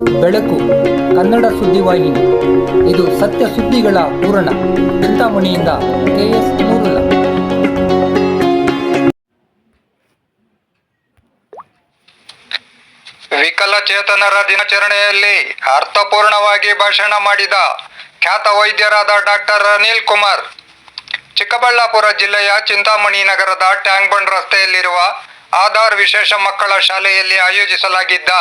ಬೆಳಕು, ಕನ್ನಡ ಸುದ್ದಿವಾಹಿನಿ ಇದು ಸತ್ಯ ಸುದ್ದಿಗಳ ಪೂರಣ ಚಿಂತಾಮಣಿಯಿಂದ ಕೆಎಸ್ ನೂರುಲ. ವಿಕಲಚೇತನರ ದಿನಾಚರಣೆಯಲ್ಲಿ ಅರ್ಥಪೂರ್ಣವಾಗಿ ಭಾಷಣ ಮಾಡಿದ ಖ್ಯಾತ ವೈದ್ಯರಾದ ಡಾಕ್ಟರ್ ಅನಿಲ್ ಕುಮಾರ್. ಚಿಕ್ಕಬಳ್ಳಾಪುರ ಜಿಲ್ಲೆಯ ಚಿಂತಾಮಣಿ ನಗರದ ಟ್ಯಾಂಕ್ ಬಂಡ್ ರಸ್ತೆಯಲ್ಲಿರುವ ಆಧಾರ್ ವಿಶೇಷ ಮಕ್ಕಳ ಶಾಲೆಯಲ್ಲಿ ಆಯೋಜಿಸಲಾಗಿದ್ದ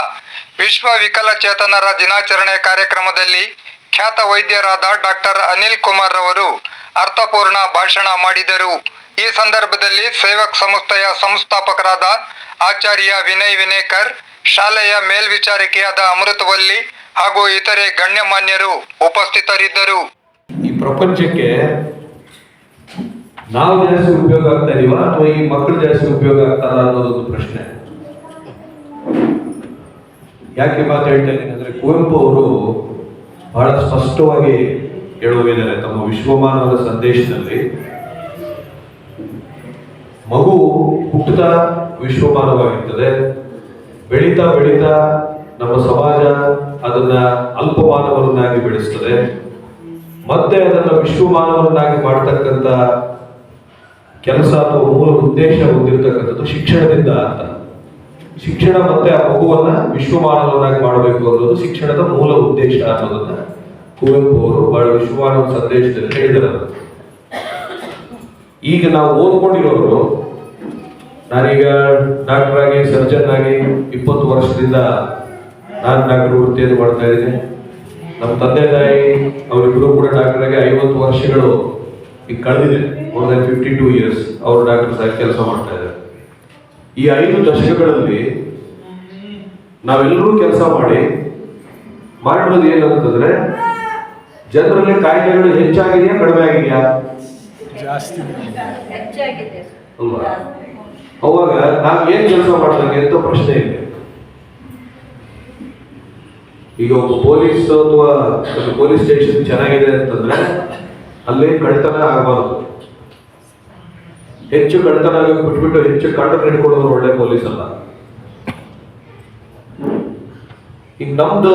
ವಿಶ್ವ ವಿಕಲಚೇತನರ ದಿನಾಚರಣೆ ಕಾರ್ಯಕ್ರಮದಲ್ಲಿ ಖ್ಯಾತ ವೈದ್ಯರಾದ ಡಾಕ್ಟರ್ ಅನಿಲ್ ಕುಮಾರ್ ಅವರು ಅರ್ಥಪೂರ್ಣ ಭಾಷಣ ಮಾಡಿದರು. ಈ ಸಂದರ್ಭದಲ್ಲಿ ಸೇವಕ್ ಸಂಸ್ಥೆಯ ಸಂಸ್ಥಾಪಕರಾದ ಆಚಾರ್ಯ ವಿನಯ್ ವಿನೇಕರ್, ಶಾಲೆಯ ಮೇಲ್ವಿಚಾರಕಿಯಾದ ಅಮೃತವಲ್ಲಿ ಹಾಗೂ ಇತರೆ ಗಣ್ಯಮಾನ್ಯರು ಉಪಸ್ಥಿತರಿದ್ದರು. ಈ ಪ್ರಪಂಚಕ್ಕೆ ನಾವು ಜಾಸ್ತಿ ಉಪಯೋಗ ಆಗ್ತಾ ಇದೀವ ಅಥವಾ ಈ ಮಕ್ಕಳು ಜಾಸ್ತಿ ಉಪಯೋಗ ಆಗ್ತಾರ ಅನ್ನೋದೊಂದು ಪ್ರಶ್ನೆ. ಯಾಕೆ ಮಾತು ಹೇಳ್ತಾ ಇದ್ದೀನಿ ಅಂದ್ರೆ ಕುವೆಂಪು ಅವರು ಬಹಳ ಸ್ಪಷ್ಟವಾಗಿ ಹೇಳುವಿದ್ದಾರೆ ತಮ್ಮ ವಿಶ್ವಮಾನವರ ಸಂದೇಶದಲ್ಲಿ, ಮಗು ಹುಟ್ಟುತ್ತಾ ವಿಶ್ವಮಾನವಾಗಿರ್ತದೆ, ಬೆಳೀತಾ ಬೆಳೀತಾ ನಮ್ಮ ಸಮಾಜ ಅದನ್ನ ಅಲ್ಪಮಾನವರನ್ನಾಗಿ ಬೆಳೆಸ್ತದೆ, ಮತ್ತೆ ಅದನ್ನ ವಿಶ್ವಮಾನವರನ್ನಾಗಿ ಮಾಡ್ತಕ್ಕಂಥ ಕೆಲಸ ಅಥವಾ ಮೂಲ ಉದ್ದೇಶ ಹೊಂದಿರತಕ್ಕಂಥದ್ದು ಶಿಕ್ಷಣದಿಂದ ಅಂತ. ಶಿಕ್ಷಣ ಮತ್ತೆ ಆ ಮಗುವನ್ನ ವಿಶ್ವಮಾನವನ್ನಾಗಿ ಮಾಡಬೇಕು ಅನ್ನೋದು ಶಿಕ್ಷಣದ ಮೂಲ ಉದ್ದೇಶ ಅನ್ನೋದನ್ನ ಕುವೆಂಪು ಅವರು ಬಹಳ ವಿಶ್ವಮಾನವ ಸಂದೇಶದಲ್ಲಿ ಹೇಳಿದರು. ಈಗ ನಾವು ಓದ್ಕೊಂಡಿರೋರು, ನಾನೀಗ ಡಾಕ್ಟರ್ ಆಗಿ ಸರ್ಜನ್ ಆಗಿ ಇಪ್ಪತ್ತು ವರ್ಷದಿಂದ ನಾನು ಡಾಕ್ಟರ್ ವೃತ್ತಿಯನ್ನು ಮಾಡ್ತಾ ಇದ್ದೀನಿ. ನಮ್ಮ ತಂದೆ ತಾಯಿ ಅವರಿಬ್ಬರು ಕೂಡ ಡಾಕ್ಟರ್ ಆಗಿ ಐವತ್ತು ವರ್ಷಗಳು ಈಗ ಕಳೆದಿದೆ more than fifty two years ಅವರು ಡಾಕ್ಟರ್ಸ್ ಆಗಿ ಕೆಲಸ ಮಾಡ್ತಾ ಇದ್ದಾರೆ. ಈ ಐದು ದಶಕಗಳಲ್ಲಿ ನಾವೆಲ್ಲರೂ ಕೆಲಸ ಮಾಡಿ ಮಾಡಿರೋದು ಏನಂತಂದ್ರೆ ಅಂತಂದ್ರೆ ಜನರಲ್ಲಿ ಕಾಯಿಲೆಗಳು ಹೆಚ್ಚಾಗಿದೆಯಾ ಕಡಿಮೆ ಆಗಿದೆಯಾ ಜಾಸ್ತಿ ಅಲ್ವಾ? ಅವಾಗ ನಾವು ಏನ್ ಕೆಲಸ ಮಾಡ್ದಂಗೆ ಅಂತ ಪ್ರಶ್ನೆ ಇದೆ. ಈಗ ಒಬ್ಬ ಪೊಲೀಸ್ ಅಥವಾ ಪೊಲೀಸ್ ಸ್ಟೇಷನ್ ಚೆನ್ನಾಗಿದೆ ಅಂತಂದ್ರೆ ಅಲ್ಲಿ ಕಳ್ತನ ಆಗಬಾರದು. ಹೆಚ್ಚು ಕಳ್ತನ ಬಿಟ್ಬಿಟ್ಟು ಹೆಚ್ಚು ಕಳ್ಳರು ಹಿಡ್ಕೊಳ್ಳೋದು ಒಳ್ಳೆ ಪೊಲೀಸ್ ಅಲ್ಲ. ಈಗ ನಮ್ದು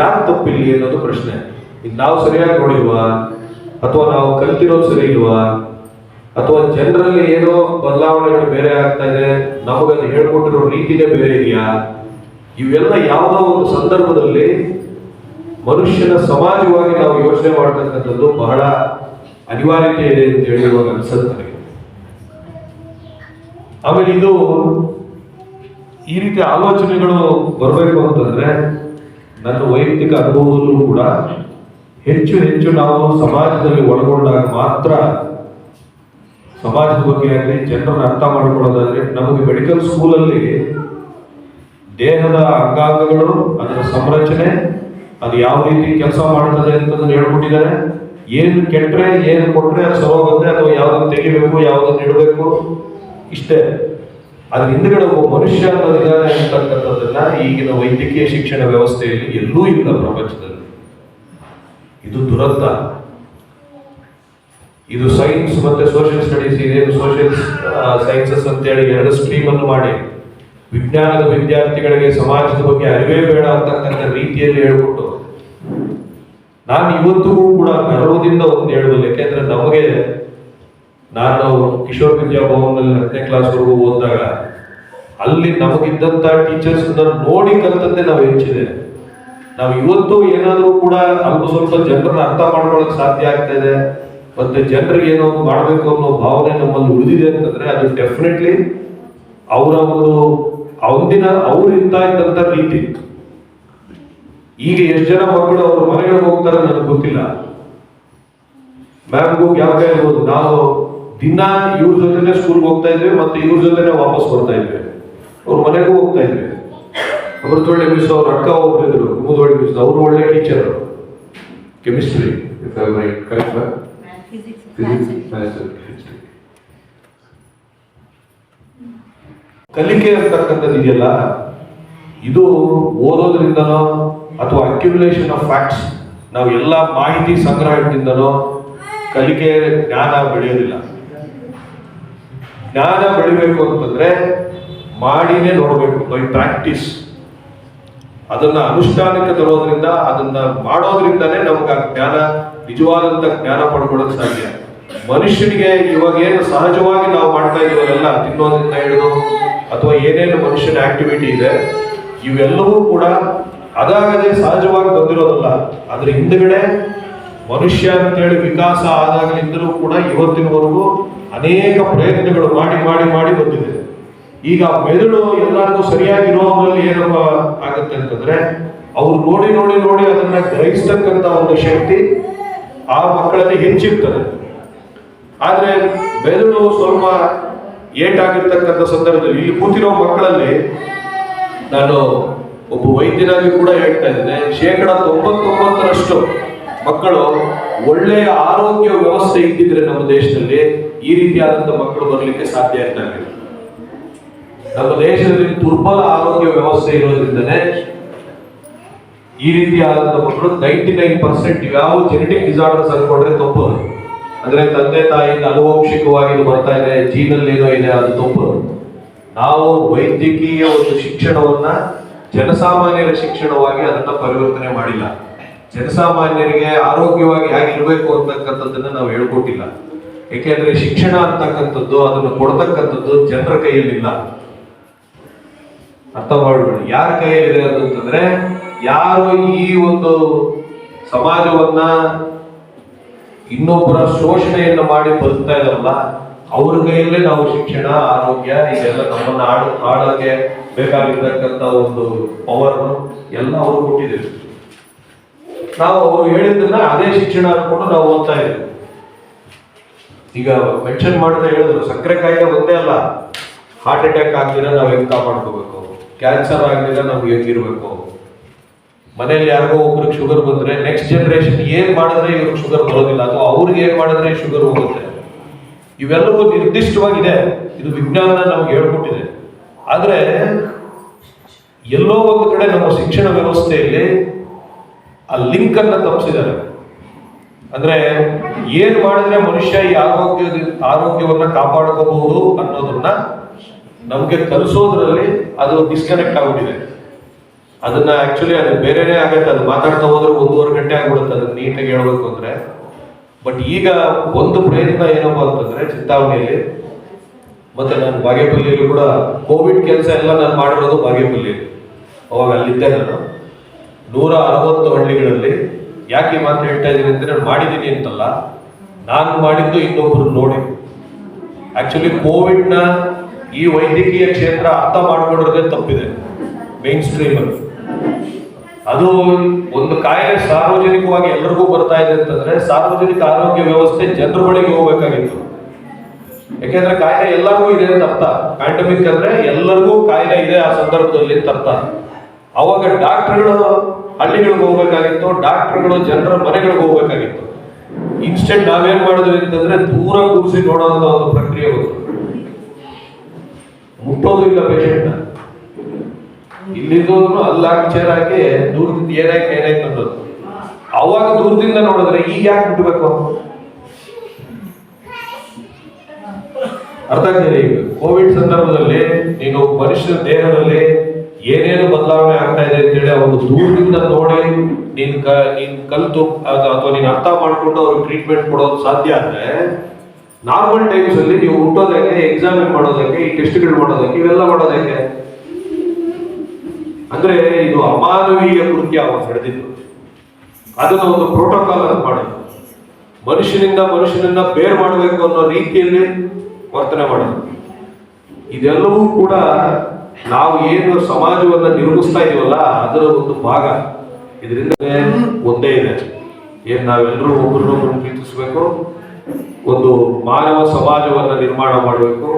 ಯಾಕೆ ತಪ್ಪಿಲ್ಲ ಅನ್ನೋದು ಪ್ರಶ್ನೆ. ಈಗ ನಾವು ಸರಿಯಾಗಿ ನೋಡಿಲ್ವಾ? ಅಥವಾ ನಾವು ಕಲ್ತಿರೋದು ಸರಿ ಇಲ್ವಾ? ಅಥವಾ ಜನರಲ್ಲಿ ಏನೋ ಬದಲಾವಣೆಗಳು ಬೇರೆ ಆಗ್ತಾ ಇದೆ, ನಮಗದು ಹೇಳ್ಕೊಟ್ಟಿರೋ ರೀತಿನೇ ಬೇರೆ ಇದೆಯಾ? ಇವೆಲ್ಲ ಯಾವುದೋ ಒಂದು ಸಂದರ್ಭದಲ್ಲಿ ಮನುಷ್ಯನ ಸಮಾಜವಾಗಿ ನಾವು ಯೋಚನೆ ಮಾಡ್ತಕ್ಕಂಥದ್ದು ಬಹಳ ಅನಿವಾರ್ಯತೆ ಇದೆ ಅಂತ ಹೇಳಿರುವಾಗ ಅನ್ಸುತ್ತೆ. ನನಗೆ ಆಮೇಲೆ ಇದು ಈ ರೀತಿ ಆಲೋಚನೆಗಳು ಬರಬೇಕು ಅಂತಂದ್ರೆ ನನ್ನ ವೈಯಕ್ತಿಕ ಅನುಭವದಲ್ಲೂ ಕೂಡ ಹೆಚ್ಚು ಹೆಚ್ಚು ನಾವು ಸಮಾಜದಲ್ಲಿ ಒಳಗೊಂಡಾಗ ಮಾತ್ರ ಸಮಾಜದ ಬಗ್ಗೆ ಆಗಲಿ, ಜನರನ್ನು ಅರ್ಥ ಮಾಡಿಕೊಳ್ಳೋದಾದ್ರೆ ನಮಗೆ ಮೆಡಿಕಲ್ ಸ್ಕೂಲಲ್ಲಿ ದೇಹದ ಅಂಗಾಂಗಗಳು, ಅದರ ಸಂರಚನೆ, ಅದು ಯಾವ ರೀತಿ ಕೆಲಸ ಮಾಡುತ್ತದೆ ಅಂತಂದು ಹೇಳ್ಕೊಟ್ಟಿದ್ದಾರೆ. ಏನು ಕೆಟ್ಟರೆ ಏನು ಕೊಟ್ಟರೆ ಅದು ಸರೋಗುತ್ತೆ ಅಥವಾ ಯಾವುದನ್ನು ತೆಗಿಬೇಕು ಯಾವುದನ್ನು ಇಡಬೇಕು, ಇಷ್ಟೇ. ಅದ್ರ ಹಿಂದ್ಗಡೆ ಒಬ್ಬ ಮನುಷ್ಯ ಅನ್ನೋದಿದ್ದಾರೆ ಅಂತಕ್ಕಂಥದ್ದನ್ನ ಈಗಿನ ವೈದ್ಯಕೀಯ ಶಿಕ್ಷಣ ವ್ಯವಸ್ಥೆಯಲ್ಲಿ ಎಲ್ಲೂ ಇಲ್ಲ ಪ್ರಪಂಚದಲ್ಲಿ. ಇದು ದುರಂತ. ಇದು ಸೈನ್ಸ್ ಮತ್ತೆ ಸೋಷಿಯಲ್ ಸ್ಟಡೀಸ್ ಇದೇನು ಸೋಷಿಯಲ್ ಸೈನ್ಸಸ್ ಅಂತೇಳಿ ಎರಡು ಸ್ಟ್ರೀಮ್ ಅನ್ನು ಮಾಡಿ. ವಿಜ್ಞಾನದ ವಿದ್ಯಾರ್ಥಿಗಳಿಗೆ ಸಮಾಜದ ಬಗ್ಗೆ ಅರಿವೇ ಬೇಡ ಅಂತಕ್ಕಂಥ ರೀತಿಯಲ್ಲಿ ಹೇಳ್ಕೊಟ್ಟು ನಾನು ಇವತ್ತಿಗೂ ಕೂಡ ಗರ್ವದಿಂದ ಒಂದು ಹೇಳುವುದು ಯಾಕೆಂದ್ರೆ ನಮಗೆ ನಾನು ಕಿಶೋರ್ ವಿದ್ಯಾಭವನಲ್ಲಿ ಹತ್ತನೇ ಕ್ಲಾಸ್ವರೆಗೂ ಓದಿದಾಗ, ಅಲ್ಲಿ ನಮಗಿದ್ದಂತ ಟೀಚರ್ಸ್ ನೋಡಿ ಕಲ್ತದ್ದೇ ನಾವು ಹೆಚ್ಚಿದೆ. ನಾವು ಇವತ್ತು ಏನಾದರೂ ಕೂಡ ಅಲ್ಪ ಸ್ವಲ್ಪ ಜನರನ್ನ ಅರ್ಥ ಮಾಡ್ಕೊಳ್ಳೋಕೆ ಸಾಧ್ಯ ಆಗ್ತಾ ಇದೆ. ಮತ್ತೆ ಜನರಿಗೆ ಏನೋ ಮಾಡಬೇಕು ಅನ್ನೋ ಭಾವನೆ ನಮ್ಮಲ್ಲಿ ಉಳಿದಿದೆ ಅಂತಂದ್ರೆ, ಅದು ಡೆಫಿನೆಟ್ಲಿ ಅವರ ಒಂದು ದಿನ ಅವ್ರು ಇರ್ತಾ ಇದ್ದಂತ ರೀತಿ ಈಗ ಎಷ್ಟು ಜನ ಮಕ್ಕಳು ಅವ್ರ ಮನೆಗಳಿಗೆ ಹೋಗ್ತಾರೆ ನನಗೆ ಗೊತ್ತಿಲ್ಲ. ಮ್ಯಾಮ್ ಹೋಗಿ ಯಾವಾಗ ಇರ್ಬೋದು ನಾವು ದಿನ ಇವ್ರ ಜೊತೆನೆ ಸ್ಕೂಲ್ಗೆ ಹೋಗ್ತಾ ಇದ್ವಿ ಮತ್ತೆ ಇವ್ರ ಜೊತೆನೆ ವಾಪಸ್ ಬರ್ತಾ ಇದ್ವಿ. ಅವ್ರ ಮನೆಗೂ ಹೋಗ್ತಾ ಇದ್ವಿ. ಅಮೃತೊಳ್ಳೆ ಮಿಸ್ ಅವ್ರ ಅಕ್ಕ ಹೋಗ್ತಿದ್ರು ಕುಮುದೊಳ್ಳೆ ಮಿಸ್ ಅವರು ಒಳ್ಳೆ ಟೀಚರ್ ಕೆಮಿಸ್ಟ್ರಿ ಕರೆಕ್ಟ್ ಕಲಿಕೆ ಅಂತಕ್ಕಂಥದ್ದು ಇದೆಯಲ್ಲ? ಇದು ಓದೋದ್ರಿಂದನೋ ಅಥವಾ ಅಕ್ಯುಮುಲೇಷನ್ ಆಫ್ ಫ್ಯಾಕ್ಟ್ಸ್ ನಾವು ಎಲ್ಲ ಮಾಹಿತಿ ಸಂಗ್ರಹದಿಂದಲೋ ಕಲಿಕೆ ಜ್ಞಾನ ಬೆಳೆಯೋದಿಲ್ಲ. ಜ್ಞಾನ ಬೆಳಿಬೇಕು ಅಂತಂದ್ರೆ ಮಾಡಿನೇ ನೋಡಬೇಕು ಬೈ ಪ್ರಾಕ್ಟೀಸ್ ಅದನ್ನ ಅನುಷ್ಠಾನಕ್ಕೆ ತರೋದ್ರಿಂದ, ಅದನ್ನ ಮಾಡೋದ್ರಿಂದಲೇ ನಮ್ಗೆ ಆ ಜ್ಞಾನ, ನಿಜವಾದಂತ ಜ್ಞಾನ ಪಡ್ಕೊಳ್ಳೋಕೆ ಸಾಧ್ಯ. ಮನುಷ್ಯನಿಗೆ ಇವಾಗ ಏನು ಸಹಜವಾಗಿ ನಾವು ಮಾಡ್ತಾ ಇದೀವಲ್ಲ ತಿನ್ನೋದ್ರಿಂದ ಹಿಡಿದು ಅಥವಾ ಏನೇನು ಮನುಷ್ಯನ ಆಕ್ಟಿವಿಟಿ ಇದೆ, ಇವೆಲ್ಲವೂ ಕೂಡ ಅದಾಗದೆ ಸಹಜವಾಗಿ ಬಂದಿರೋದಲ್ಲ ಅದ್ರ ಹಿಂದ್ಗಡೆ ಮನುಷ್ಯ ಅಂತೇಳಿ ವಿಕಾಸ ಆದಾಗಲಿಂದಲೂ ಕೂಡ ಇವತ್ತಿನವರೆಗೂ ಅನೇಕ ಪ್ರಯತ್ನಗಳು ಮಾಡಿ ಮಾಡಿ ಮಾಡಿ ಬಂದಿದೆ. ಈಗ ಮೆದುಳು ಎಲ್ಲರಿಗೂ ಸರಿಯಾಗಿರೋದ್ರಲ್ಲಿ ಏನಪ್ಪ ಆಗುತ್ತೆ ಅಂತಂದ್ರೆ, ಅವ್ರು ನೋಡಿ ನೋಡಿ ನೋಡಿ ಅದನ್ನ ಗ್ರಹಿಸ್ತಕ್ಕಂತ ಒಂದು ಶಕ್ತಿ ಆ ಮಕ್ಕಳಲ್ಲಿ ಹೆಚ್ಚಿರ್ತದೆ. ಆದ್ರೆ ಮೆದುಳು ಸ್ವಲ್ಪ ಏಟಾಗಿರ್ತಕ್ಕಂಥ ಸಂದರ್ಭದಲ್ಲಿ ಇಲ್ಲಿ ಕೂತಿರೋ ಮಕ್ಕಳಲ್ಲಿ ನಾನು ಒಬ್ಬ ವೈದ್ಯರಾಗಿ ಕೂಡ ಹೇಳ್ತಾ ಇದ್ದೇನೆ, ಶೇಕಡ ತೊಂಬತ್ತೊಂಬತ್ತರಷ್ಟು ಮಕ್ಕಳು ಒಳ್ಳೆಯ ಆರೋಗ್ಯ ವ್ಯವಸ್ಥೆ ಇದ್ದಿದ್ರೆ ನಮ್ಮ ದೇಶದಲ್ಲಿ ಈ ರೀತಿಯಾದಂಥ ಮಕ್ಕಳು ಬರಲಿಕ್ಕೆ ಸಾಧ್ಯ ಇರ್ತಾ ನಮ್ಮ ದೇಶದಲ್ಲಿ ದುರ್ಬಲ ಆರೋಗ್ಯ ವ್ಯವಸ್ಥೆ ಇರೋದ್ರಿಂದನೇ ಈ ರೀತಿಯಾದಂಥ ಮಕ್ಕಳು ನೈಂಟಿ ನೈನ್ ಪರ್ಸೆಂಟ್ ಯಾವ ಜೆನೆಟಿಕ್ ಡಿಸಾರ್ಡರ್ಸ್ ಅನ್ಕೊಂಡ್ರೆ ತಪ್ಪು ಅದು. ಅಂದ್ರೆ ತಂದೆ ತಾಯಿಯಿಂದ ಅನುವಂಶಿಕವಾಗಿ ಬರ್ತಾ ಇದೆ ಜೀನಲ್ಲಿ ಏನೋ ಇದೆ, ಅದು ತಪ್ಪು ನಾವು ವೈದ್ಯಕೀಯ ಒಂದು ಶಿಕ್ಷಣವನ್ನ ಜನಸಾಮಾನ್ಯರ ಶಿಕ್ಷಣವಾಗಿ ಅದನ್ನ ಪರಿವರ್ತನೆ ಮಾಡಿಲ್ಲ. ಜನಸಾಮಾನ್ಯರಿಗೆ ಆರೋಗ್ಯವಾಗಿ ಹೇಗಿರ್ಬೇಕು ಅಂತಕ್ಕಂಥದ್ದನ್ನ ನಾವು ಹೇಳ್ಕೊಟ್ಟಿಲ್ಲ. ಏಕೆಂದ್ರೆ ಶಿಕ್ಷಣ ಅಂತಕ್ಕಂಥದ್ದು, ಅದನ್ನು ಕೊಡತಕ್ಕಂಥದ್ದು ಜನರ ಕೈಯಲ್ಲಿಲ್ಲ. ಅರ್ಥ ಮಾಡ್ಬೇಡಿ ಯಾರ ಕೈಯಲ್ಲಿದೆ ಅಂತಂದ್ರೆ, ಯಾರು ಈ ಒಂದು ಸಮಾಜವನ್ನ ಇನ್ನೊಬ್ಬರ ಶೋಷಣೆಯನ್ನು ಮಾಡಿ ಬದುಕ್ತಾ ಇದಾರಲ್ಲ ಅವ್ರ ಕೈಯಲ್ಲೇ ನಾವು ಶಿಕ್ಷಣ, ಆರೋಗ್ಯ, ಇದೆಲ್ಲ ನಮ್ಮನ್ನ ಆಡ ಆಡೋಕೆ ಬೇಕಾಗಿರ್ತಕ್ಕಂಥ ಒಂದು ಪವರ್ ಎಲ್ಲ ಅವರು ಕೊಟ್ಟಿದ್ದೇವೆ ನಾವು ಅವರು ಹೇಳಿದ್ದನ್ನ ಅದೇ ಶಿಕ್ಷಣ ಅನ್ಕೊಂಡು ನಾವು ಓದ್ತಾ ಇದ್ದೀವಿ ಈಗ ಮೆನ್ಷನ್ ಮಾಡಿದ್ರೆ ಹೇಳಿದ್ರು, ಸಕ್ಕರೆ ಕಾಯಿಲೆ ಒಂದೇ ಅಲ್ಲ. ಹಾರ್ಟ್ ಅಟ್ಯಾಕ್ ಆಗ್ದಿರ ನಾವು ಹೆಂಗೆ ಕಾಪಾಡ್ಕೋಬೇಕು? ಕ್ಯಾನ್ಸರ್ ಆಗ್ದಿರ ನಾವು ಹೆಂಗಿರ್ಬೇಕು? ಮನೇಲಿ ಯಾರಿಗೋ ಒಬ್ರಿಗೆ ಶುಗರ್ ಬಂದ್ರೆ ನೆಕ್ಸ್ಟ್ ಜನರೇಷನ್ ಏನ್ ಮಾಡಿದ್ರೆ ಇವ್ರಿಗೆ ಶುಗರ್ ಬರೋದಿಲ್ಲ. ಅಥವಾ ಅವ್ರಿಗೆ ಏನ್ ಮಾಡಿದ್ರೆ ಶುಗರ್ ಹೋಗುತ್ತೆ. ಇವೆಲ್ಲವೂ ನಿರ್ದಿಷ್ಟವಾಗಿದೆ. ಇದು ವಿಜ್ಞಾನ ನಮ್ಗೆ ಹೇಳ್ಕೊಟ್ಟಿದೆ. ಆದ್ರೆ ಎಲ್ಲೋ ಒಂದು ಕಡೆ ನಮ್ಮ ಶಿಕ್ಷಣ ವ್ಯವಸ್ಥೆಯಲ್ಲಿ ಆ ಲಿಂಕ್ ಅನ್ನ ತಪ್ಪಿಸಿದ್ದಾರೆ. ಅಂದ್ರೆ ಏನ್ ಮಾಡಿದ್ರೆ ಮನುಷ್ಯ ಈ ಆರೋಗ್ಯ, ಆರೋಗ್ಯವನ್ನ ಕಾಪಾಡ್ಕೋಬಹುದು ಅನ್ನೋದನ್ನ ನಮ್ಗೆ ಕಲಿಸೋದ್ರಲ್ಲಿ ಅದು ಡಿಸ್ಕನೆಕ್ಟ್ ಆಗ್ಬಿಟ್ಟಿದೆ. ಅದನ್ನ ಆಕ್ಚುಲಿ ಅದು ಬೇರೆನೇ ಆಗತ್ತೆ, ಅದು ಮಾತಾಡ್ತಾ ಹೋದ್ರೆ ಒಂದೂವರೆ ಗಂಟೆ ಆಗ್ಬಿಡುತ್ತೆ, ಅದನ್ನ ನೀಟಾಗಿ ಹೇಳ್ಬೇಕು ಅಂದ್ರೆ. ಬಟ್ ಈಗ ಒಂದು ಪ್ರಯತ್ನ ಏನಪ್ಪಾ ಅಂತಂದ್ರೆ ಚಿಂತಾಮಣಿಯಲ್ಲಿ ಮತ್ತೆ ನಾನು ಬಾಗೇಪಲ್ಲಿಯಲ್ಲಿ ಕೂಡ ಕೋವಿಡ್ ಕೆಲಸ ಎಲ್ಲ ನಾನು ಮಾಡಿರೋದು ಬಾಗೇಪಲ್ಲಿಯಲ್ಲಿ. ಅವಾಗ ಅಲ್ಲಿದ್ದೆ ನಾನು. ನೂರ ಅರವತ್ತು ಹಳ್ಳಿಗಳಲ್ಲಿ ಯಾಕೆ ಮಾತು ಹೇಳ್ತಾ ಇದ್ದೀನಿ ಅಂದ್ರೆ ನಾನು ಮಾಡಿದ್ದೀನಿ ಅಂತಲ್ಲ. ನಾನು ಮಾಡಿದ್ದು ಇನ್ನೊಬ್ಬರು ನೋಡಿ. ಆಕ್ಚುಲಿ ಕೋವಿಡ್ನ ಈ ವೈದ್ಯಕೀಯ ಕ್ಷೇತ್ರ ಅರ್ಥ ಮಾಡ್ಕೊಂಡಿರೋದೇ ತಪ್ಪಿದೆ. ಮೇನ್ ಸ್ಟ್ರೀಮ್ ಅಲ್ಲಿ. ಅದು ಒಂದು ಕಾಯಿಲೆ ಸಾರ್ವಜನಿಕವಾಗಿ ಎಲ್ಲರಿಗೂ ಬರ್ತಾ ಇದೆ ಅಂತಂದ್ರೆ ಸಾರ್ವಜನಿಕ ಆರೋಗ್ಯ ವ್ಯವಸ್ಥೆ ಜನರ ಬಳಿಗೆ ಹೋಗ್ಬೇಕಾಗಿತ್ತು. ಯಾಕೆಂದ್ರೆ ಕಾಯಿಲೆ ಎಲ್ಲರಿಗೂ ಇದೆ ಅಂತ ಅರ್ಥ. ಪ್ಯಾಂಡಮಿಕ್ ಅಂದ್ರೆ ಎಲ್ಲರಿಗೂ ಕಾಯಿಲೆ ಇದೆ ಆ ಸಂದರ್ಭದಲ್ಲಿ ಅಂತ ಅರ್ಥ. ಅವಾಗ ಡಾಕ್ಟರ್ಗಳು ಹಳ್ಳಿಗಳಿಗೆ ಹೋಗ್ಬೇಕಾಗಿತ್ತು, ಡಾಕ್ಟರ್ಗಳು ಜನರ ಮನೆಗಳಿಗೆ ಹೋಗ್ಬೇಕಾಗಿತ್ತು. ಇನ್ಸ್ಟೆಂಟ್ ನಾವೇನ್ ಮಾಡಿದ್ವಿ ಅಂತಂದ್ರೆ ದೂರ ಕೂರಿಸಿ ನೋಡೋದ ಒಂದು ಪ್ರಕ್ರಿಯೆ ಅದು ಮುಟ್ಟೋದು ಇಲ್ಲ ಪೇಷಂಟ್ ಇಲ್ಲಿದ್ದೋನು ಅಲ್ಲಾಗಿ ಚೇರ್ ಹಾಕಿ ದೂರದಿಂದ ಏನಾಯ್ತು ಏನಾಯ್ತು ಅನ್ನೋದು. ಅವಾಗ ದೂರದಿಂದ ನೋಡಿದ್ರೆ ಈಗ ಯಾಕೆ ಮುಟ್ಬೇಕು? ಅರ್ಥ ಆಗ್ತದೆ ಕೋವಿಡ್ ಸಂದರ್ಭದಲ್ಲಿ ನೀನು ಮನುಷ್ಯನ ದೇಹದಲ್ಲಿ ಏನೇನು ಬದಲಾವಣೆ ಆಗ್ತಾ ಇದೆ ಅಂತೇಳಿ ಅವರು ದೂರದಿಂದ ನೋಡಿ ನೀನ್ ಕ, ನೀನ್ ಕಲ್ತು ಅಥ- ಅಥವಾ ನೀನ್ ಅರ್ಥ ಮಾಡ್ಕೊಂಡು ಅವ್ರಿಗೆ ಟ್ರೀಟ್ಮೆಂಟ್ ಕೊಡೋದು ಸಾಧ್ಯ ಆದ್ರೆ ನಾರ್ಮಲ್ ಟೈಮ್ಸ್ ಅಲ್ಲಿ ನೀವು ಹುಟ್ಟೋದಕ್ಕೆ ಎಕ್ಸಾಮಿನ್ ಮಾಡೋದಕ್ಕೆ, ಈ ಟೆಸ್ಟ್ಗಳು ಮಾಡೋದಕ್ಕೆ, ಇವೆಲ್ಲ ಮಾಡೋದಕ್ಕೆ ಅಂದ್ರೆ ಇದು ಅಮಾನವೀಯ ಕೃತ್ಯ ಅವರು ನಡೆದಿದ್ದು ಅದನ್ನ ಒಂದು ಪ್ರೋಟೋಕಾಲ್ ಅಂತ ಮಾಡಿದ್ರು. ಮನುಷ್ಯನಿಂದ ಮನುಷ್ಯನನ್ನ ಬೇರ್ ಮಾಡಬೇಕು ಅನ್ನೋ ರೀತಿಯಲ್ಲಿ ವರ್ತನೆ ಮಾಡೋದು ಇದೆಲ್ಲವೂ ಕೂಡ ನಾವು ಏನು ಸಮಾಜವನ್ನು ನಿರ್ಮಿಸ್ತಾ ಇದೀವಲ್ಲ ಅದರ ಒಂದು ಭಾಗ. ಇದರಿಂದ ಒಂದೇ ಇದೆ. ಏನ್ ನಾವೆಲ್ಲರೂ ಒಬ್ಬರನ್ನೊಬ್ಬರು ಪ್ರೀತಿಸಬೇಕು, ಒಂದು ಮಾನವ ಸಮಾಜವನ್ನು ನಿರ್ಮಾಣ ಮಾಡಬೇಕು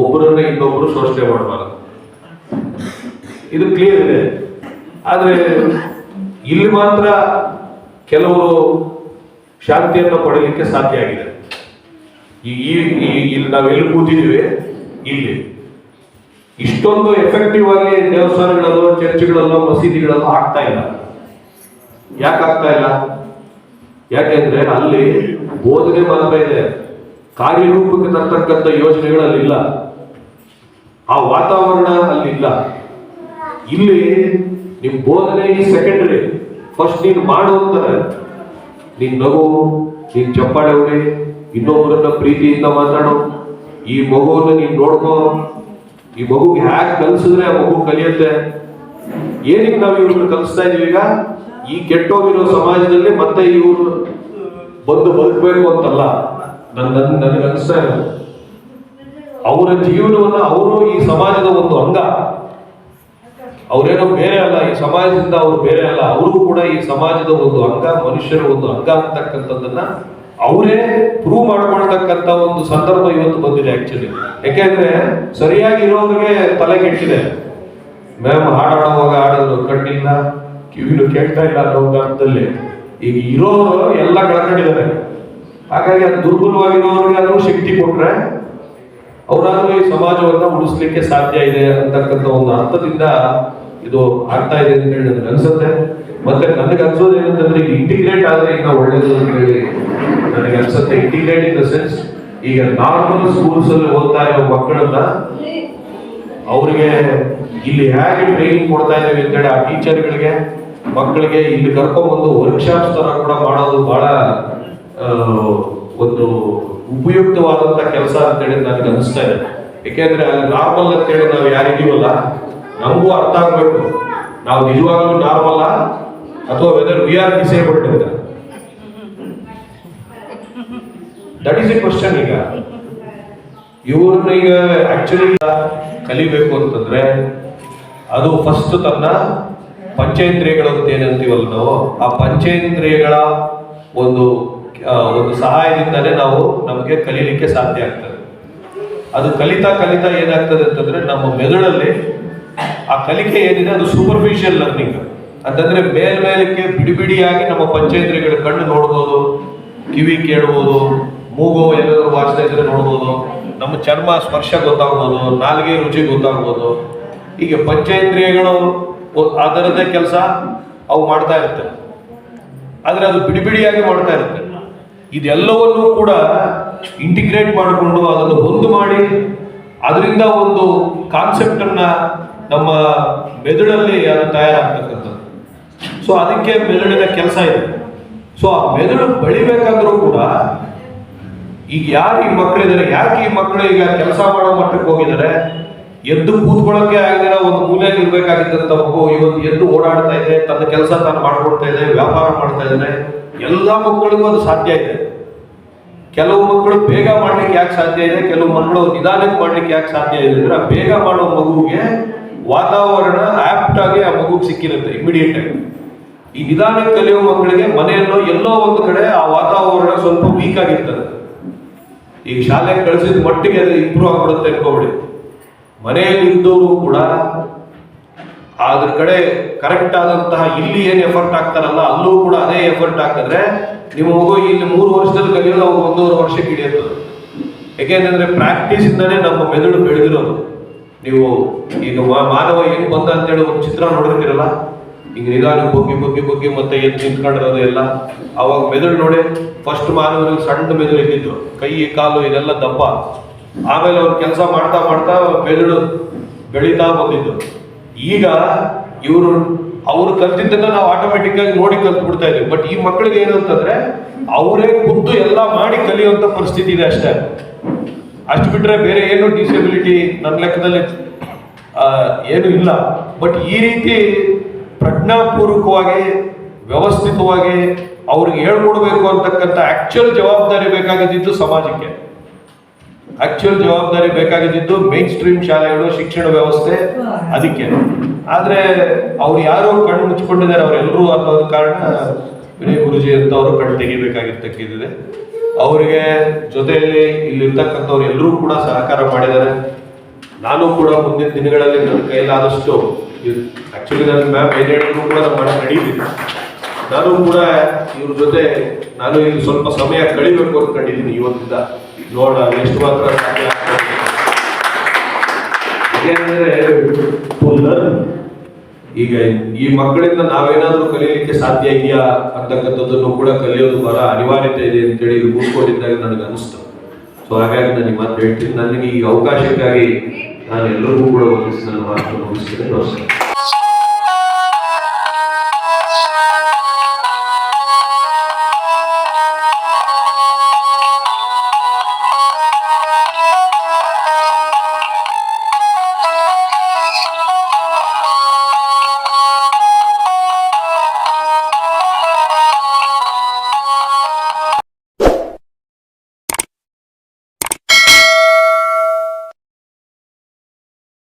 ಒಬ್ಬರನ್ನ ಇನ್ನೊಬ್ಬರು ಶೋಷಣೆ ಮಾಡಬಾರದು. ಇದು ಕ್ಲಿಯರ್ ಇದೆ. ಆದರೆ ಇಲ್ಲಿ ಮಾತ್ರ ಕೆಲವರು ಶಾಂತಿಯನ್ನು ಪಡೆಯಲಿಕ್ಕೆ ಸಾಧ್ಯ ಆಗಿದೆ. ಈ ಇಲ್ಲಿ ನಾವು ಎಲ್ಲಿ ಕೂತಿದ್ದೀವಿ? ಇಲ್ಲಿ. ಇಷ್ಟೊಂದು ಎಫೆಕ್ಟಿವ್ ಆಗಿ ದೇವಸ್ಥಾನಗಳಲ್ಲೋ, ಚರ್ಚ್ಗಳಲ್ಲೋ, ಮಸೀದಿಗಳಲ್ಲೋ ಆಗ್ತಾ ಇಲ್ಲ. ಯಾಕೆ ಆಗ್ತಾ ಇಲ್ಲ? ಯಾಕೆಂದ್ರೆ ಅಲ್ಲಿ ಬೋಧನೆ ಮಾತ್ರ ಇದೆ. ಕಾರ್ಯರೂಪಕ್ಕೆ ತರ್ತಕ್ಕಂಥ ಯೋಜನೆಗಳು ಅಲ್ಲಿಲ್ಲ ಆ ವಾತಾವರಣ ಅಲ್ಲಿಲ್ಲ. ಇಲ್ಲಿ ನಿಮ್ ಬೋಧನೆ ಈ ಸೆಕೆಂಡರಿ ಫಸ್ಟ್ ನೀನು ಮಾಡು ಅಂತಾರೆ. ನೀನ್ ನಗು, ನೀನ್ ಚಪ್ಪಾಳೆ ಹೊಡಿ ಇನ್ನೊಬ್ಬರನ್ನ ಪ್ರೀತಿಯಿಂದ ಮಾತಾಡು. ಈ ಮಗುವನ್ನು ನೀನ್ ನೋಡ್ಕೋ. ಈ ಮಗುಗೆ ಹ್ಯಾಕ್ ಕಲಿಸಿದ್ರೆ ಆ ಮಗು ಕಲಿಯುತ್ತೆ? ಏನಿಗೆ ನಾವು ಇವ್ರನ್ನ ಕಲಿಸ್ತಾ ಇದೀವಿ ಈಗ? ಈ ಕೆಟ್ಟೋಗಿರೋ ಸಮಾಜದಲ್ಲಿ ಮತ್ತೆ ಇವರು ಬಂದು ಬದುಕಬೇಕು ಅಂತಲ್ಲ. ನನ್ನ ನನ್ ನನಗೆ ಅನಿಸ್ತಾ ಇರೋದು ಅವರ ಜೀವನವನ್ನ ಅವರು ಈ ಸಮಾಜದ ಒಂದು ಅಂಗ. ಅವರೇನೋ ಬೇರೆ ಅಲ್ಲ, ಈ ಸಮಾಜದಿಂದ ಅವರು ಬೇರೆ ಅಲ್ಲ. ಅವರು ಕೂಡ ಈ ಸಮಾಜದ ಒಂದು ಅಂಗ, ಮನುಷ್ಯರ ಒಂದು ಅಂಗ ಅಂತಕ್ಕಂಥದ್ದನ್ನ ಅವರೇ ಪ್ರೂವ್ ಮಾಡ್ಕೊಳ್ತಕ್ಕಂಥ ಒಂದು ಸಂದರ್ಭ ಇವತ್ತು ಬಂದಿದೆ ಆಕ್ಚುಲಿ ಯಾಕೆಂದ್ರೆ ಸರಿಯಾಗಿ ಇರೋರಿಗೆ ತಲೆ ಕೆಟ್ಟಿದೆ. ಮ್ಯಾಮ್ ಹಾಡಾಡುವಾಗ ಹಾಡೋದು ಕಣ್ಣಿಲ್ಲ ಕಿವಿಲು ಕೇಳ್ತಾ ಇಲ್ಲ ಅನ್ನೋ ಈಗ ಇರೋರು ಎಲ್ಲ ಕಳ್ಕೊಂಡಿದ್ದಾರೆ. ಹಾಗಾಗಿ ಅದು ದುರ್ಬಲವಾಗಿರೋರಿಗೆ ಅದು ಶಕ್ತಿ ಕೊಟ್ರೆ ಅವರಾದ್ರೂ ಈ ಸಮಾಜವನ್ನ ಉಳಿಸ್ಲಿಕ್ಕೆ ಸಾಧ್ಯ ಇದೆ ಅಂತಕ್ಕಂಥ ಒಂದು ಅರ್ಥದಿಂದ ಇದು ಆಗ್ತಾ ಇದೆ ಅಂತ ಹೇಳಿ ನನಗೆ ಅನ್ಸುತ್ತೆ ಮತ್ತೆ ನನಗೆ ಅನ್ಸೋದು ಏನಂತಂದ್ರೆ ಈಗ ಇಂಟಿಗ್ರೇಟ್ ಆದ್ರೆ ಈಗ ಒಳ್ಳೇದು ಅಂತ ಹೇಳಿ ನನಗೆ ಅನ್ಸುತ್ತೆ ಇಂಟಿಗ್ರೇಟ್ ಇನ್ ದ ಸೆನ್ಸ್ ಈಗ ನಾರ್ಮಲ್ ಸ್ಕೂಲ್ಸ್ ಅಲ್ಲಿ ಓದ್ತಾ ಇರೋ ಮಕ್ಕಳನ್ನ ಅವ್ರಿಗೆ ಇಲ್ಲಿ ಹೇಗೆ ಟ್ರೈನಿಂಗ್ ಕೊಡ್ತಾ ಇದ್ದೇವೆ ಅಂತೇಳಿ ಆ ಟೀಚರ್ಗಳಿಗೆ ಮಕ್ಕಳಿಗೆ ಇಲ್ಲಿ ಕರ್ಕೊಂಡ್ಬಂದು ವರ್ಕ್ಶಾಪ್ಸ್ ತರ ಕೂಡ ಮಾಡೋದು ಬಹಳ ಒಂದು ಉಪಯುಕ್ತವಾದಂತ ಕೆಲಸ ಅಂತೇಳಿ ನನಗೆ ಅನಿಸ್ತಾ ಇದೆ. ಯಾಕೆಂದ್ರೆ ನಾರ್ಮಲ್ ಅಂತೇಳಿ ನಾವು ಯಾರಿದೀವಲ್ಲ ನಮಗೂ ಅರ್ಥ ಆಗ್ಬೇಕು. ನಾವು ನಿಜವಾಗ್ಲೂ ನಾರ್ಮಲ್ ಅಥವಾ ವೆದರ್ ವಿ ಆರ್ ಡಿಸೇಬಲ್ಡ್ ಅಂತ. ದಟ್ ಈಸ್ ಎ ಕ್ವಶನ್ ಈಗ ಇವ್ರನ್ನ ಈಗ ಆಕ್ಚುಲಿ ಕಲಿಬೇಕು ಅಂತಂದ್ರೆ ಅದು ಫಸ್ಟ್ ತನ್ನ ಪಂಚೇಂದ್ರಿಯಗಳು ಅಂತ ಏನಂತೀವಲ್ಲ ನಾವು? ಆ ಪಂಚೇಂದ್ರಿಯಗಳ ಒಂದು ಒಂದು ಸಹಾಯದಿಂದಲೇ ನಾವು ನಮಗೆ ಕಲೀಲಿಕ್ಕೆ ಸಾಧ್ಯ ಆಗ್ತದೆ. ಅದು ಕಲಿತಾ ಕಲಿತಾ ಏನಾಗ್ತದೆ ಅಂತಂದ್ರೆ ನಮ್ಮ ಮೆದುಳಲ್ಲಿ ಆ ಕಲಿಕೆ ಏನಿದೆ ಅದು ಸೂಪರ್ಫಿಷಿಯಲ್ ಲರ್ನಿಂಗ್ ಅಂತಂದ್ರೆ ಮೇಲ್ಮೇಲಕ್ಕೆ ಬಿಡಿ ಬಿಡಿಯಾಗಿ ನಮ್ಮ ಪಂಚೇಂದ್ರಿಯಗಳ ಕಣ್ಣು ನೋಡ್ಬೋದು, ಕಿವಿ ಕೇಳ್ಬೋದು ಮೂಗು ಎಲ್ಲಾದ್ರೂ ವಾಚ್ತಾ ಇದ್ರೆ ನೋಡ್ಬೋದು. ನಮ್ಮ ಚರ್ಮ ಸ್ಪರ್ಶ ಗೊತ್ತಾಗ್ಬೋದು, ನಾಲ್ಗೆ ರುಚಿ ಗೊತ್ತಾಗ್ಬೋದು. ಹೀಗೆ ಪಂಚೇಂದ್ರಿಯಗಳು ಅದರದೇ ಅದರದ್ದೇ ಕೆಲಸ ಅವು ಮಾಡ್ತಾ ಇರುತ್ತೆ. ಆದರೆ ಅದು ಬಿಡಿ ಬಿಡಿಯಾಗಿ ಮಾಡ್ತಾ ಇರುತ್ತೆ. ಇದೆಲ್ಲವನ್ನೂ ಕೂಡ ಇಂಟಿಗ್ರೇಟ್ ಮಾಡಿಕೊಂಡು ಅದನ್ನು ಒಂದು ಮಾಡಿ ಅದರಿಂದ ಒಂದು ಕಾನ್ಸೆಪ್ಟ್ ಅನ್ನ ನಮ್ಮ ಮೆದುಳಲ್ಲಿ ಅದು ತಯಾರಾಗ್ತಕ್ಕಂಥದ್ದು. ಸೊ ಅದಕ್ಕೆ ಮೆದುಳಿನ ಕೆಲಸ ಇದೆ. ಸೊ ಆ ಮೆದುಳು ಬೆಳಿಬೇಕಾದ್ರೂ ಕೂಡ ಈಗ ಯಾರು ಈ ಮಕ್ಕಳಿದ್ದಾರೆ? ಯಾಕೆ ಈ ಮಕ್ಕಳು ಈಗ ಕೆಲಸ ಮಾಡೋ ಮಟ್ಟಕ್ಕೆ ಹೋಗಿದ್ದಾರೆ? ಎದ್ದು ಕೂತ್ಕೊಳ್ಳೋಕೆ ಆಗಿದ್ರೆ ಒಂದು ಮೂಲೆಯಲ್ಲಿ ಇರ್ಬೇಕಾಗಿದ್ದಂತ ಮಗು ಇವತ್ತು ಎದ್ದು ಓಡಾಡ್ತಾ ಇದೆ, ತನ್ನ ಕೆಲಸ ತಾನು ಮಾಡ್ಕೊಡ್ತಾ ಇದೆ, ವ್ಯಾಪಾರ ಮಾಡ್ತಾ ಇದ್ದಾರೆ ಎಲ್ಲ ಮಕ್ಕಳಿಗೂ ಅದು ಸಾಧ್ಯ ಇದೆ. ಕೆಲವು ಮಕ್ಕಳು ಬೇಗ ಮಾಡ್ಲಿಕ್ಕೆ ಯಾಕೆ ಸಾಧ್ಯ ಇದೆ? ಕೆಲವು ಮಕ್ಕಳು ನಿಧಾನಕ್ಕೆ ಮಾಡ್ಲಿಕ್ಕೆ ಯಾಕೆ ಸಾಧ್ಯ ಇದೆ ಅಂದ್ರೆ ಬೇಗ ಮಾಡೋ ಮಗುವಿಗೆ ವಾತಾವರಣ ಆಪ್ಟ್ ಆಗಿ ಆ ಮಗುಗೆ ಸಿಕ್ಕಿರುತ್ತೆ ಇಮಿಡಿಯೇಟ್ ಆಗಿ. ಈ ನಿಧಾನಕ್ಕೆ ಕಲಿಯುವ ಮಕ್ಕಳಿಗೆ ಮನೆಯಲ್ಲೋ ಎಲ್ಲೋ ಒಂದು ಕಡೆ ಆ ವಾತಾವರಣ ಸ್ವಲ್ಪ ವೀಕ್ ಆಗಿರ್ತದೆ. ಈಗ ಶಾಲೆಗೆ ಕಳಿಸಿದ ಮಟ್ಟಿಗೆ ಅದು ಇಂಪ್ರೂವ್ ಆಗ್ಬಿಡುತ್ತೆ ಅನ್ಕೋಬಿಡಿ. ಮನೆಯಲ್ಲಿ ಇದ್ದವರು ಕೂಡ ಅದ್ರ ಕಡೆ ಕರೆಕ್ಟ್ ಆದಂತಹ ಇಲ್ಲಿ ಏನ್ ಎಫರ್ಟ್ ಹಾಕ್ತಾರಲ್ಲ, ಅಲ್ಲೂ ಕೂಡ ಅದೇ ಎಫರ್ಟ್ ಹಾಕಿದ್ರೆ ನಿಮ್ಮ ಮಗು ಇಲ್ಲಿ ಮೂರು ವರ್ಷದಲ್ಲಿ ಕಲಿಯೋದು ಅವ್ರು ಒಂದೂವರೆ ವರ್ಷಕ್ಕೆ ಹಿಡಿಯುತ್ತದೆ ಯಾಕೆಂತಂದ್ರೆ ಪ್ರಾಕ್ಟೀಸ್ ಇಂದಾನೆ ನಮ್ಮ ಮೆದುಳು ಬೆಳೆದಿರೋದು. ನೀವು ಈಗ ಮಾನವ ಏನು ಬಂದ ಅಂತೇಳಿ ಒಂದು ಚಿತ್ರ ನೋಡಿರ್ತೀರಲ್ಲ ಈಗ ನಿಧಾನ ಬುಗ್ಗಿ ಬುಗ್ಗಿ ಬುಗ್ಗಿ ಮತ್ತೆ ಎದ್ದು ನಿಂತ್ಕೊಂಡಿರೋದು ಎಲ್ಲ? ಅವಾಗ ಮೆದುಳು ನೋಡಿ ಫಸ್ಟ್ ಮಾನವರು ಸಣ್ಣ ಮೆದುಳು ಇದ್ದಿದ್ದು. ಕೈ, ಕಾಲು, ಇದೆಲ್ಲ ದಪ್ಪ. ಆಮೇಲೆ ಅವ್ರು ಕೆಲಸ ಮಾಡ್ತಾ ಮಾಡ್ತಾ ಮೆದುಳು ಬೆಳೀತಾ ಬಂದಿದ್ದು. ಈಗ ಇವರು, ಅವ್ರು ಕಲ್ತಿದ್ದನ್ನ ನಾವು ಆಟೋಮೆಟಿಕ್ ಆಗಿ ನೋಡಿ ಕಲ್ತು ಬಿಡ್ತಾ ಇದೀವಿ ಬಟ್ ಈ ಮಕ್ಕಳಿಗೆ ಏನು ಅಂತಂದ್ರೆ, ಅವರೇ ಖುದ್ದು ಎಲ್ಲ ಮಾಡಿ ಕಲಿಯುವಂತ ಪರಿಸ್ಥಿತಿ ಇದೆ ಅಷ್ಟೇ. ಅಷ್ಟು ಬಿಟ್ರೆ ಬೇರೆ ಏನು ಡಿಸೆಬಿಲಿಟಿ ನನ್ನ ಲೆಕ್ಕದಲ್ಲಿ ಏನು ಇಲ್ಲ. ಬಟ್ ಈ ರೀತಿ ಪ್ರಜ್ಞಾಪೂರ್ವಕವಾಗಿ, ವ್ಯವಸ್ಥಿತವಾಗಿ ಅವ್ರಿಗೆ ಹೇಳ್ಕೊಡ್ಬೇಕು ಅಂತಕ್ಕಂಥ ಆಕ್ಚುಯಲ್ ಜವಾಬ್ದಾರಿ ಬೇಕಾಗಿದ್ದು ಸಮಾಜಕ್ಕೆ. ಆಕ್ಚುಯಲ್ ಜವಾಬ್ದಾರಿ ಬೇಕಾಗಿದ್ದು ಮೇನ್ ಸ್ಟ್ರೀಮ್ ಶಾಲೆಗಳು, ಶಿಕ್ಷಣ ವ್ಯವಸ್ಥೆ ಅದಕ್ಕೆ. ಆದರೆ ಅವ್ರು ಯಾರೋ ಕಣ್ಣು ಮುಚ್ಕೊಂಡಿದ್ದಾರೆ, ಅವರೆಲ್ಲರೂ ಅನ್ನೋದು ಕಾರಣ ವಿನಯ್ ಗುರುಜಿ ಅಂತ ಅವರು ಕಣ್ಣು ತೆಗಿಬೇಕಾಗಿರ್ತಕ್ಕಿದೆ ಅವರಿಗೆ ಜೊತೆಯಲ್ಲಿ ಇಲ್ಲಿರ್ತಕ್ಕಂಥವ್ರು ಎಲ್ಲರೂ ಕೂಡ ಸಹಕಾರ ಮಾಡಿದ್ದಾರೆ. ನಾನು ಕೂಡ ಮುಂದಿನ ದಿನಗಳಲ್ಲಿ ನನ್ನ ಕೈಲಾದಷ್ಟು ಆಕ್ಚುಲಿ ನನ್ನ ಮ್ಯಾಮ್ ಏನು ಹೇಳಿದ್ರು ಕೂಡ ನಾನು ಮಾಡಕ್ ನಡೀತೀನಿ ನಾನು ಕೂಡ ಇವ್ರ ಜೊತೆ, ನಾನು ಇಲ್ಲಿ ಸ್ವಲ್ಪ ಸಮಯ ಕಳಿಬೇಕು ಕಂಡಿದ್ದೀನಿ ಇವತ್ತಿಂದ. ನೋಡ ಎಷ್ಟು ಮಾತ್ರ ಸಾಧ್ಯ. ಈಗ ಈ ಮಕ್ಕಳಿಂದ ನಾವೇನಾದ್ರೂ ಕಲಿಯಲಿಕ್ಕೆ ಸಾಧ್ಯ ಇದೆಯಾ ಅಂತಕ್ಕಂಥದ್ದನ್ನು ಕೂಡ ಕಲಿಯೋದು ಬಹಳ ಅನಿವಾರ್ಯತೆ ಇದೆ ಅಂತೇಳಿ ಕೂತ್ಕೊಂಡಿದ್ದಾಗ ನನಗೆ ಅನಿಸ್ತು ಸೊ ಹಾಗಾಗಿ ನಾನು ಈ ಮಾತು ಹೇಳ್ತೀನಿ. ನನಗೆ ಈ ಅವಕಾಶಕ್ಕಾಗಿ ನಾನು ಎಲ್ಲರಿಗೂ ಕೂಡ ಒಂದು ನನ್ನ ಮಾತನ್ನು ಮುಗಿಸ್ತೇನೆ ನಮಸ್ಕಾರ